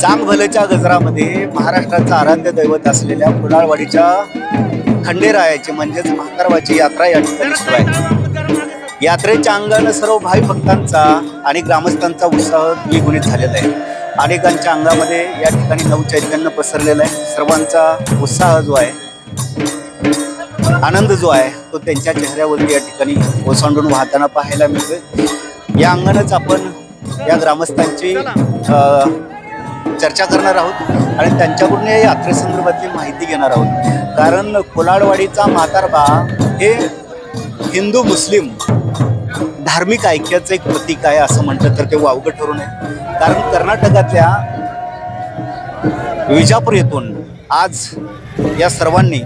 चांग भलेच्या गजरामध्ये महाराष्ट्राचं आराध्य दैवत असलेल्या कुडाळवाडीच्या खंडेरायाची म्हणजेच महाकारवाची यात्रा या ठिकाणी सुरू आहे. यात्रेच्या अंगानं सर्व भाई भक्तांचा आणि ग्रामस्थांचा उत्साह द्विगुणित झालेला आहे. अनेकांच्या अंगामध्ये या ठिकाणी नवचैतन्य पसरलेलं आहे. सर्वांचा उत्साह जो आहे आनंद जो आहे तो त्यांच्या चेहऱ्यावरती या ठिकाणी ओसांडून वाहताना पाहायला मिळतोय. या अंगानंच आपण या ग्रामस्थांची चर्चा करणार आहोत आणि त्यांच्याकडून या यात्रेसंदर्भातली माहिती घेणार आहोत. कारण कोलाडवाडीचा म्हातारबा हे हिंदू मुस्लिम धार्मिक ऐक्याचं एक प्रतीक आहे असं म्हटलं तर ते वावगं ठरू नये. कारण कर्नाटकातल्या विजापूर येथून आज या सर्वांनी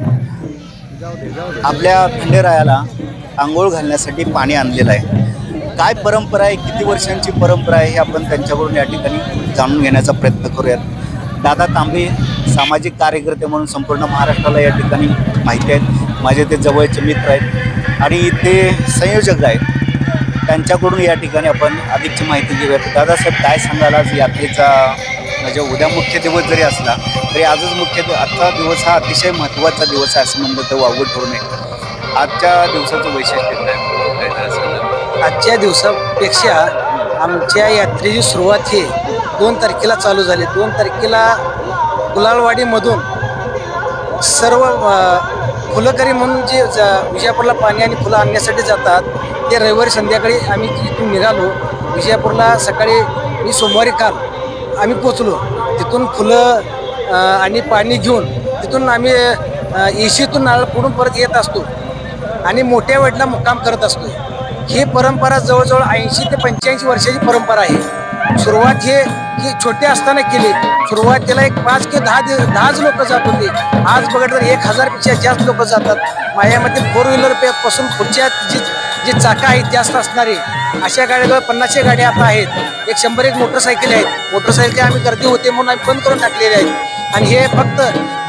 आपल्या खंडेरायाला आंघोळ घालण्यासाठी पाणी आणलेलं आहे. काय परंपरा आहे? किती वर्षांची परंपरा आहे हे आपण त्यांच्याकडून या ठिकाणी जाणून घेण्याचा प्रयत्न करूयात. दादा तांबे सामाजिक कार्यकर्ते म्हणून संपूर्ण महाराष्ट्राला या ठिकाणी माहिती आहेत. माझे ते जवळचे मित्र आहेत. आणि ते संयोजक आहेत. त्यांच्याकडून या ठिकाणी आपण अधिकची माहिती घेऊयात. दादासाहेब काय सांगाल आज यात्रेचा म्हणजे उद्या मुख्य दिवस जरी असला तरी आजच मुख्य आजचा दिवस हा अतिशय महत्त्वाचा दिवस आहे असं म्हणलं तर वावगं ठरू नये. आजच्या दिवसाचं वैशिष्ट्य काय? आजच्या दिवसापेक्षा आमच्या यात्रेची सुरुवात ही दोन तारखेला चालू झाली. दोन तारखेला गुलालवाडीमधून सर्व फुलकरी म्हणून जे ज- विजयपूरला पाणी आणि फुलं आणण्यासाठी जातात ते रविवारी संध्याकाळी आम्ही तिथून निघालो. विजयपूरला सकाळी मी सोमवारी काल आम्ही पोचलो. तिथून फुलं आणि पाणी घेऊन तिथून आम्ही एशीतून नारळ फोडून परत येत असतो. आणि मोठ्या वेळेला मुक्काम करत असतो. ही परंपरा जवळजवळ ऐंशी ते पंच्याऐंशी वर्षाची परंपरा आहे. सुरुवात हे की छोटे असताना केली. सुरुवातीला एक पाच किंवा दहा दिवस दहाच लोक जात होते. आज बघितलं तर एक हजारपेक्षा जास्त लोक जातात. माझ्यामध्ये फोर व्हीलर पे पासून पुढच्या जी जी चाकं आहेत जास्त असणारे अशा गाड्या जवळ पन्नासशे गाड्या आता आहेत. एक शंभर एक मोटरसायकल आहेत. मोटरसायकल आम्ही गर्दी होते म्हणून आम्ही बंद करून टाकलेले आहेत. आणि हे फक्त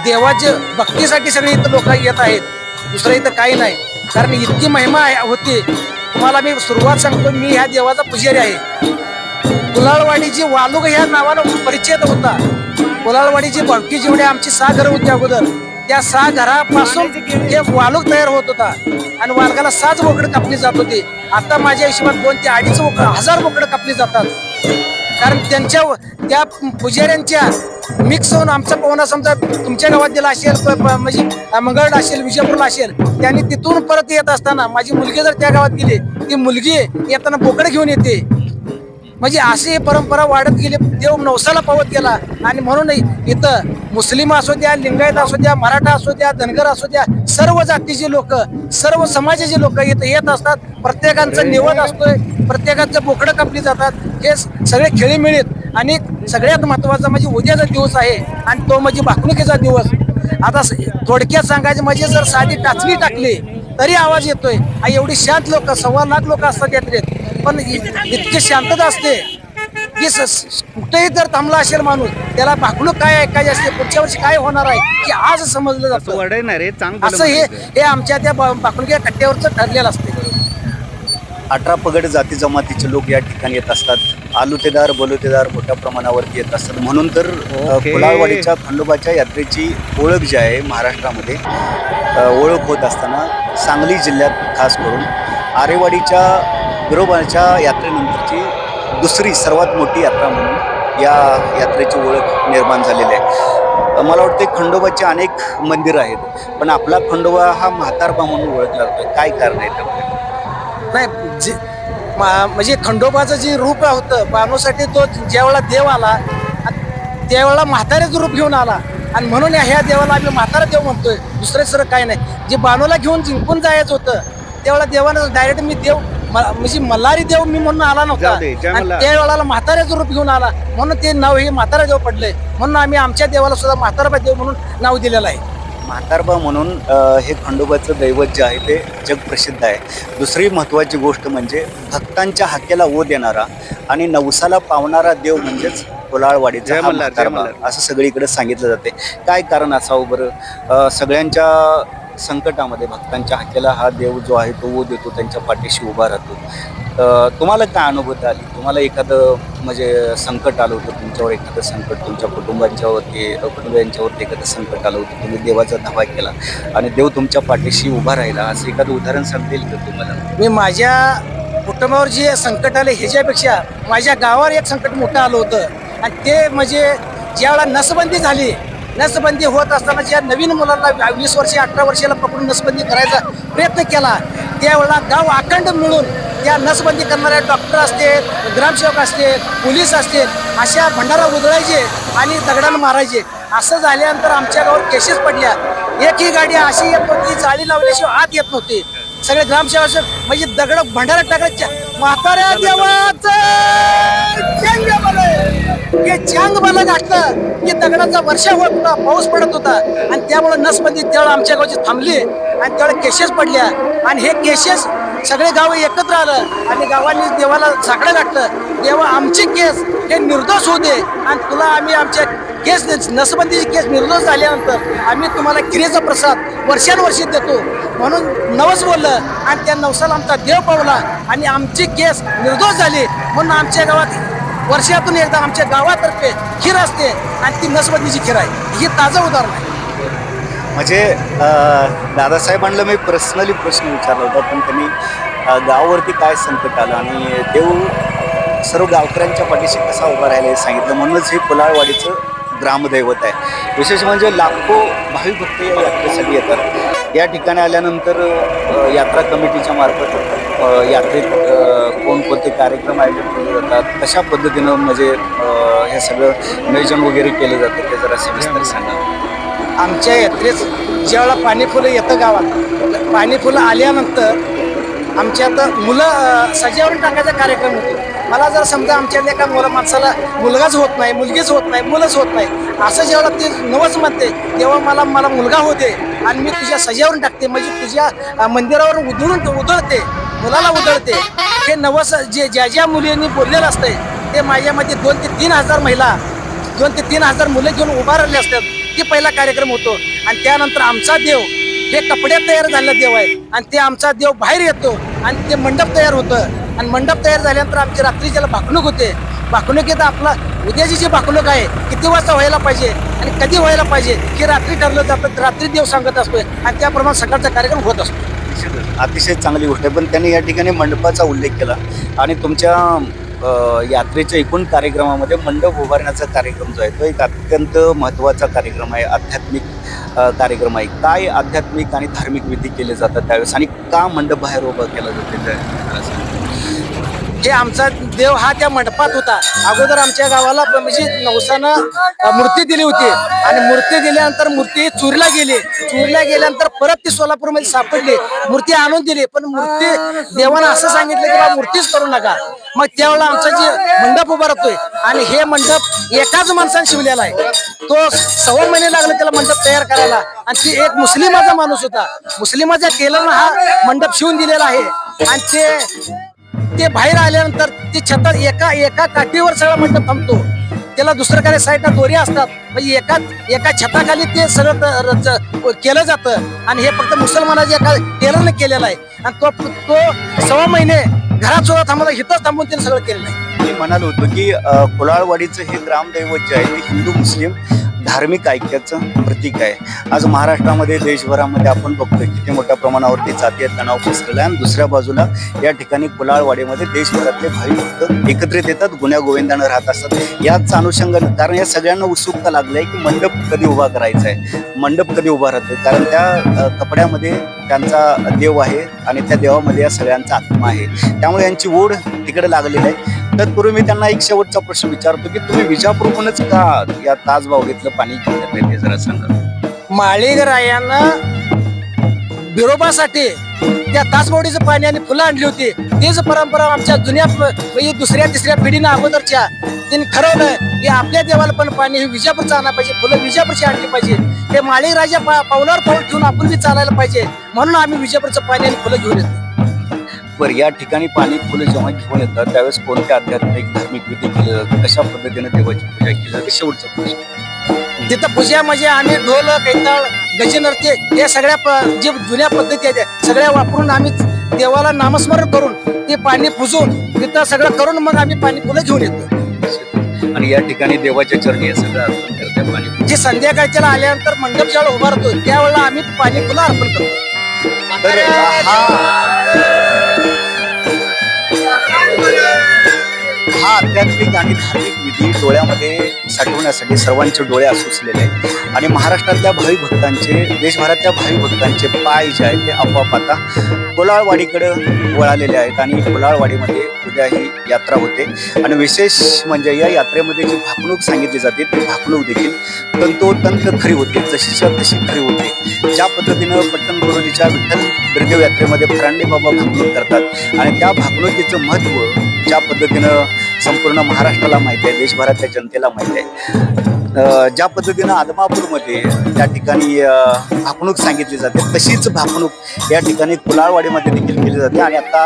देवाचे भक्तीसाठी सगळे इथं लोक येत आहेत. दुसरं इथं काही नाही. कारण इतकी महिमा होती. तुम्हाला मी सुरुवात सांगतो मी ह्या देवाचा पुजारी आहे. कुलाळवाडीची वालुक ह्या नावानं परिचय होता. कुलाळवाडीची भक्ती जेवढी आमची सहा घरं होती अगोदर. त्या सहा घरापासून एक वालूक तयार होत होता. आणि वालकाला सहाच बोकडं कापली जात होती. आता माझ्या हिशोबात दोन ते अडीच बोकडं हजार बोकडं कापली जातात. कारण त्यांच्या त्या पुजाऱ्यांच्या मिक्स होऊन आमचा पवना समजा तुमच्या गावात दिला असेल म्हणजे मंगळ असेल विजयपूरला असेल त्यांनी तिथून परत येत असताना माझी मुलगी जर त्या गावात गेली ती मुलगी येताना बोकडं घेऊन येते. म्हणजे अशी परंपरा वाढत गेली देव नवसाला पावत गेला. आणि म्हणूनही इथं मुस्लिम असू द्या लिंगायत असू द्या मराठा असू द्या धनगर असू द्या सर्व जातीचे लोक सर्व समाजाचे लोक इथं येत असतात. प्रत्येकांचं निवड असतोय प्रत्येकाचं बोकडं कापली जातात. हे सगळे खेळी मिळत आणि सगळ्यात महत्त्वाचा म्हणजे उद्याचा दिवस आहे आणि तो म्हणजे भाकणुकीचा दिवस. आता स- थोडक्यात सांगायचं म्हणजे जर साधी टाचणी टाकली तरी आवाज येतोय. एवढी शांत लोक सव्वा लाख लोक असतात यात्रेत. पण इतकी शांतता असते. की कुठेही जर थांबला असेल माणूस त्याला भाकणूक काय ऐकायची असते पुढच्या वर्षी काय होणार आहे की आज समजलं असं जातं वडणार असं हे हे आमच्या त्या भाकणुक्या कट्ट्यावरच ठरलेलं असते. अठरा पगड जाती जमातीचे लोक या ठिकाणी येत असतात. आलुतेदार बलुतेदार मोठ्या प्रमाणावरती येत असतात. म्हणून तर. कुलाळवाडीच्या खंडोबाच्या यात्रेची ओळख जी आहे महाराष्ट्रामध्ये ओळख होत असताना सांगली जिल्ह्यात खास करून आरेवाडीच्या विरोबाच्या यात्रेनंतरची दुसरी सर्वात मोठी यात्रा म्हणून या यात्रेची ओळख निर्माण झालेली आहे. मला वाटते खंडोबाचे अनेक मंदिरं आहेत पण आपला खंडोबा हा म्हातारबा म्हणून ओळखला जातो काय कारण आहे त्यामुळे नाही जे मा- म्हणजे खंडोबाचं जे रूप होतं बाणूसाठी तो ज्यावेळेला देव आला त्यावेळेला म्हाताऱ्याचं रूप घेऊन आला आणि म्हणून ह्या देवाला आम्ही म्हातारा देव म्हणतोय. दुसरं सर काय नाही. जे बाणूला घेऊन जिंकून जायचं होतं त्यावेळेला देवानं डायरेक्ट मी देव म- म्हणजे मल्हारी देव मी म्हणून आला नव्हता. जाऊ दे, जय आणि मल्हार. त्यावेळेला म्हाताऱ्याचं रूप घेऊन आला. म्हणून ते नाव हे म्हातारा देव पडलंय म्हणून आम्ही आमच्या देवाला सुद्धा म्हातारा देव म्हणून नाव दिलेलं आहे. म्हातारबा म्हणून अ, हे खंडोबाचं दैवत जे आहे ते जगप्रसिद्ध आहे. दुसरी महत्त्वाची गोष्ट म्हणजे भक्तांच्या हाकेला ओ देणारा आणि नवसाला पावणारा देव म्हणजेच कोलाळवाडीचा जय हा मल्हार, जय म्हातारबा. मल्हार. असं सगळीकडे सांगितलं जाते. काय कारण असावं बरं? अ, सगळ्यांच्या संकटामध्ये भक्तांच्या हाकेला हा देव जो आहे तो ओ देतो त्यांच्या पाठीशी उभा राहतो. तुम्हाला काय अनुभूती आली? तुम्हाला एखादं म्हणजे संकट आलं होतं तुमच्यावर एखादं संकट तुमच्या कुटुंबांच्यावरती कुटुंबियांच्यावरती एखादं संकट आलं होतं तुम्ही देवाचा धावा केला आणि देव तुमच्या पाठीशी उभा राहिला. असं एखादं उदाहरण सांगता येईल का तुम्हाला? मी माझ्या कुटुंबावर जे संकट आले ह्याच्यापेक्षा माझ्या गावावर एक संकट मोठं आलं होतं. आणि ते म्हणजे ज्यावेळा नसबंदी झाली नसबंदी होत असताना ज्या नवीन मुलांना वीस वर्षे अठरा वर्षाला पकडून नसबंदी करायचा प्रयत्न केला त्यावेळेला गाव अखंड मिळून त्या नसबंदी करणाऱ्या डॉक्टर असतील ग्रामसेवक असतील पोलीस असतील अशा भंडारा उधळायचे आणि दगडानं मारायचे. असं झाल्यानंतर आमच्या गावात केसेस पडल्या. एकही गाडी अशी येत नव्हती जाळी लावल्याशिवाय आत येत नव्हती. सगळे ग्रामसेवक म्हणजे दगड भंडारा टाकायच्या म्हाताऱ्या देवाचं हे चांग मला गाठलं की दगडाचा वर्षा होत होता पाऊस पडत होता. आणि त्यामुळे नसबंदी त्यावेळेला आमच्या गावची थांबली. आणि त्यावेळेला केसेस पडल्या. आणि हे केसेस सगळे गाव एकत्र आलं. आणि गावांनी देवाला साकडं गाठलं देवा आमची केस हे निर्दोष होते आणि तुला आम्ही आमच्या केस नसबंदीची केस निर्दोष झाल्यानंतर आम्ही तुम्हाला किरेचा प्रसाद वर्षानुवर्षी देतो. म्हणून नवस बोललं. आणि त्या नवसाला आमचा देव पावला. आणि आमची केस निर्दोष झाली. म्हणून आमच्या गावात वर्षातून एकदा आमच्या गावातर्फे खीर असते आणि ती नसबंदीची खीर आहे. ही ताजं उदाहरण आहे. म्हणजे दादासाहेबांना मी पर्सनली प्रश्न विचारला होता पण त्यांनी गावावरती काय संकट आलं आणि देव सर्व गावकऱ्यांच्या पाठीशी कसा उभा राहिला हे सांगितलं. म्हणूनच हे पुलाळवाडीचं ग्रामदैवत आहे. विशेष म्हणजे लाखो भावी भक्त या यात्रेसाठी येतात. या ठिकाणी आल्यानंतर यात्रा कमिटीच्या मार्फत यात्रेत कोणकोणते कार्यक्रम आयोजित केले जातात कशा पद्धतीनं म्हणजे हे सगळं नियोजन वगैरे केलं जातं ते जरा सविस्तर सांगा. आमच्या यात्रेत ज्यावेळेला पाणी फुलं येतं गावात पाणी फुलं आल्यानंतर आता मुलं अं, सजावून टाकायचा कार्यक्रम होतो. मला जर समजा आमच्या एका मुला माणसाला मुलगाच होत नाही मुलगीच होत नाही मुलंच होत नाही असं जेव्हा ते नवस म्हणते तेव्हा मला मला मुलगा होते आणि मी तुझ्या सजावरून टाकते म्हणजे तुझ्या मंदिरावरून मंदिरावर उधळून उधळते मुलाला उधळते. हे नवस जे ज्या ज्या मुलींनी बोललेलं असतंय ते माझ्यामध्ये दोन ते तीन हजार महिला दोन ते तीन हजार मुलं घेऊन उभारले असतात. ते पहिला कार्यक्रम होतो आणि त्यानंतर आमचा देव हे कपड्यात तयार झालेला देव आहे आणि ते आमचा देव बाहेर येतो आणि ते मंडप तयार होतं. आणि मंडप तयार झाल्यानंतर आमची रात्री ज्याला भाकणूक होते. भाकणुकीत आपला उद्याची जी भाकणूक आहे किती वाजता व्हायला पाहिजे आणि कधी व्हायला पाहिजे हे रात्री ठरलं जातं रात्री देव सांगत असतोय आणि त्याप्रमाणे सकाळचा कार्यक्रम होत असतो. अतिशय चांगली गोष्ट आहे. पण त्यांनी या ठिकाणी मंडपाचा उल्लेख केला. आणि तुमच्या यात्रेच्या एकूण कार्यक्रमामध्ये मंडप उभारण्याचा कार्यक्रम जो आहे तो एक अत्यंत महत्त्वाचा कार्यक्रम आहे. आध्यात्मिक कार्यक्रम आहे. काय आध्यात्मिक आणि धार्मिक विधी केले जातात त्यावेळेस आणि का मंडप बाहेर उभा केला जातो? त्या जे हे आमचा देव हा त्या मंडपात होता. अगोदर आमच्या गावाला म्हणजे नवसानं मूर्ती दिली होती. आणि मूर्ती दिल्यानंतर मूर्ती चुरीला गेली. चुरीला गेल्यानंतर परत ती सोलापूरमध्ये सापडली. मूर्ती आणून दिली. पण मूर्ती देवानं असं सांगितलं की बा मूर्तीच करू नका. मग त्यावेळेला आमचा जे मंडप उभा राहतोय आणि हे मंडप एकाच माणसाने शिवलेला आहे. तो सव्वा महिने लागले त्याला मंडप तयार करायला. आणि ती एक मुस्लिमाचा माणूस होता. मुस्लिमाच्या टेलरनं हा मंडप शिवून दिलेला आहे. आणि ते ते बाहेर आल्यानंतर ते छतात एका एका काठीवर सगळं मंडप थांबतो. त्याला दुसरं काही साईडला दोरी असतात. म्हणजे एका एका छताखाली ते सगळं रच- केलं जातं. आणि हे फक्त मुसलमानाच्या एका टेलरने केलेलं आहे. आणि तो तो सव्वा महिने घरात सुद्धा थांबला हिथंच थांबून त्याने सगळं केलेलं आहे. मी म्हणालो होतो की कुलाळवाडीचं हे ग्रामदैवत जे आहे ते हिंदू मुस्लिम. धार्मिक ऐक्याचं प्रतीक आहे. आज महाराष्ट्रामध्ये देशभरामध्ये आपण बघतोय किती मोठ्या प्रमाणावरती जातीय तणाव पसरला आहे आणि दुसऱ्या बाजूला या ठिकाणी कुलाळवाडीमध्ये देशभरातले भाविक भक्त एकत्रित येतात गुन्ह्या गोविंदानं राहत असतात. याच अनुषंगानं कारण या सगळ्यांना उत्सुकता लागली आहे की मंडप कधी उभा करायचा आहे मंडप कधी उभा राहतोय? कारण त्या कपड्यामध्ये त्यांचा देव आहे आणि त्या देवामध्ये या सगळ्यांचा आत्मा आहे. त्यामुळे यांची ओढ तिकडे लागलेली आहे. तत्पूर्वी मी त्यांना एक शेवटचा प्रश्न विचारतो की तुम्ही विजापूरहूनच का या ताजबावडीतलं पाणी घेऊन ते जरा सांगा. माळीगरायांना बिरोबासाठी त्या तासबोडीचं पाणी आणि फुलं आणली होती. तीच परंपरा आमच्या जुन्या प- म्हणजे दुसऱ्या तिसऱ्या पिढीनं अगोदरच्या त्यांनी ठरवलं की आपल्या देवाला पण पाणी हे विजापूरचं आणायला पाहिजे फुलं विजापूरची आणली पाहिजे. ते माळी राजा पा- पावलावर पाऊल ठेवून आपण बी चालायला पाहिजे. म्हणून आम्ही विजापूरचं पाणी आणि फुलं घेऊन येतो. बरं या ठिकाणी पाणी फुलं जेव्हा घेऊन येतात. त्यावेळेस कोणत्या आध्यात्मिक धार्मिक विधी केले जातात? कशा पद्धतीने देवाची पूजा केली जाते? शेवटचा प्रश्न. तिथं पूजा म्हणजे आम्ही ढोल कैताळ गजनर्ते हे सगळ्या जे जुन्या पद्धती आहेत सगळ्या वापरून आम्ही देवाला नामस्मरण करून ते पाणी पुजून तिथं सगळं करून मग आम्ही पाणी फुलं घेऊन येतो. आणि या ठिकाणी देवाच्या चरणी हे सगळं अर्पण करते पाणी जे संध्याकाळच्याला आल्यानंतर मंडप ज्यावेळेला उभारतो त्यावेळेला आम्ही पाणी फुलं अर्पण करतो. हा. हा आध्यात्मिक आणि धार्मिक विधी डोळ्यामध्ये साठवण्यासाठी सर्वांचे डोळे आसुसलेले आहेत. आणि महाराष्ट्रातल्या भावी भक्तांचे देशभरातल्या भावी भक्तांचे पाय जे आहेत ते आपोआप आता कोलाळवाडीकडे वळालेले आहेत. आणि कोलाळवाडीमध्ये उद्या ही यात्रा होते. आणि विशेष म्हणजे या यात्रेमध्ये जी भाकणूक सांगितली जाते ती भाकणूक देखील तंतोतंत खरी होते. जशीच्या तशी खरी होते. ज्या पद्धतीनं पट्टण गुरुजीच्या विठ्ठल बिरदेव यात्रेमध्ये फरांडे बाबा भाकणूक करतात. आणि त्या भाकणुकीचं महत्त्व ज्या पद्धतीनं संपूर्ण महाराष्ट्राला माहिती आहे देशभरातल्या जनतेला माहिती आहे. ज्या पद्धतीनं आदमापूरमध्ये त्या ठिकाणी भाकणूक सांगितली जाते तशीच भाकणूक या ठिकाणी कुलाळवाडीमध्ये देखील केली जाते आणि आता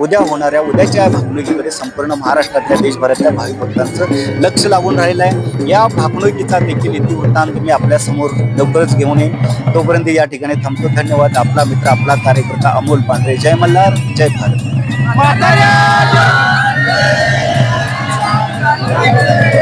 उद्या होणाऱ्या उद्याच्या भाकणुकीकडे संपूर्ण महाराष्ट्रातल्या देशभरातल्या भाविक भक्तांचं लक्ष लागून राहिलं आहे या भाकणुकीचा देखील इतिवृत्तांत मी आपल्यासमोर लवकरच घेऊन येईन. तोपर्यंत या ठिकाणी थांबतो. धन्यवाद. आपला मित्र आपला कार्यकर्ता अमोल पांढरे. जय मल्हार. जय भारत. म्हाताऱ्या Amém.